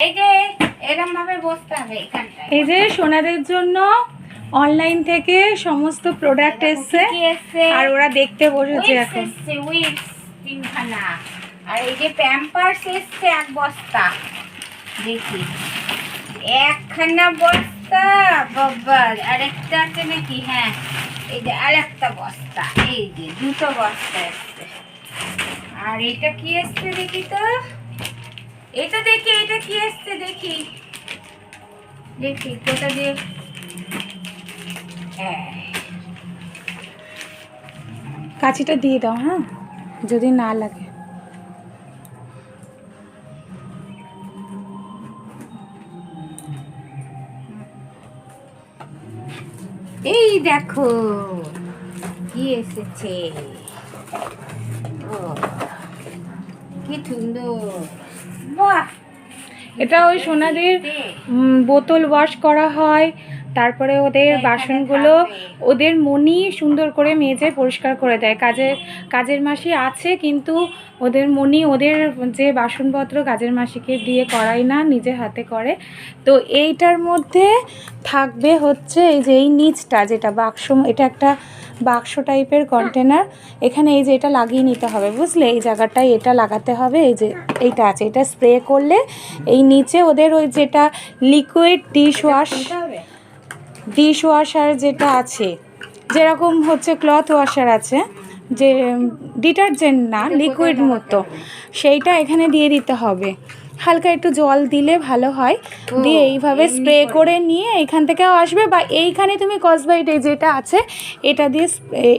এই যে এরকম ভাবে বসতে হবে এখানটায়। এই যে সোনাদের জন্য অনলাইন থেকে সমস্ত প্রোডাক্ট এসছে আর ওরা দেখতে বসেছে এখন। উইপস তিনখানা। আর এই যে প্যাম্পার্স এসছে এক বস্তা। দেখি। একখানা বস্তা বাবা আরেকটা আছে নাকি? হ্যাঁ এই যে আরেকটা বস্তা এই যে দুটো বস্তা এসছে। আর এটা কি এসছে দেখি তো? এটা দেখি এটা কি এসছে দেখি। দেখি কোথা দিয়ে? কাঁচিটা দিয়ে দাও হ্যাঁ? যদি না লাগে। এই দেখো কি এসেছে? ও, কি সুন্দর। বাহ এটা ওই সোনাদের বোতল ওয়াশ করা হয়। তারপরে ওদের বাসনগুলো ওদের মনি সুন্দর করে মেজে পরিষ্কার করে দেয়। কাজের কাজের মাসি আছে কিন্তু ওদের মনি ওদের যে বাসনপত্র কাজের মাসিকে দিয়ে করায় না নিজে হাতে করে। তো এইটার মধ্যে থাকবে হচ্ছে এই যে এই নিচটা যেটা বাক্স এটা একটা বাক্স টাইপের কন্টেনার। এখানে এই যে এটা লাগিয়ে নিতে হবে বুঝলে? এই জায়গাটায় এটা লাগাতে হবে এই যে এইটা আছে। এটা স্প্রে করলে এই নিচে ওদের ওই যেটা liquid dish wash dish washer যেটা আছে যেরকম হচ্ছে ক্লথ ওয়াশার আছে যে ডিটারজেন্ট না লিকুইড মতো সেইটা এখানে দিয়ে দিতে হবে। হালকা একটু জল দিলে ভালো হয় দিয়ে এইভাবে স্প্রে করে নিয়ে এখান থেকেও আসবে বা এইখানে তুমি কসবাইট যেটা আছে এটা দিয়ে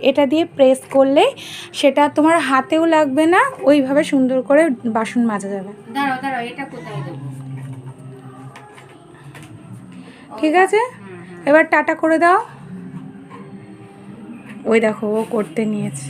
এটা দিয়ে প্রেস করলে সেটা তোমার হাতেও লাগবে না ওইভাবে সুন্দর করে বাসন মাজা যাবে। ঠিক আছে? এবার টাটা করে দাও। ওই দেখো ও করতে নিয়েছে।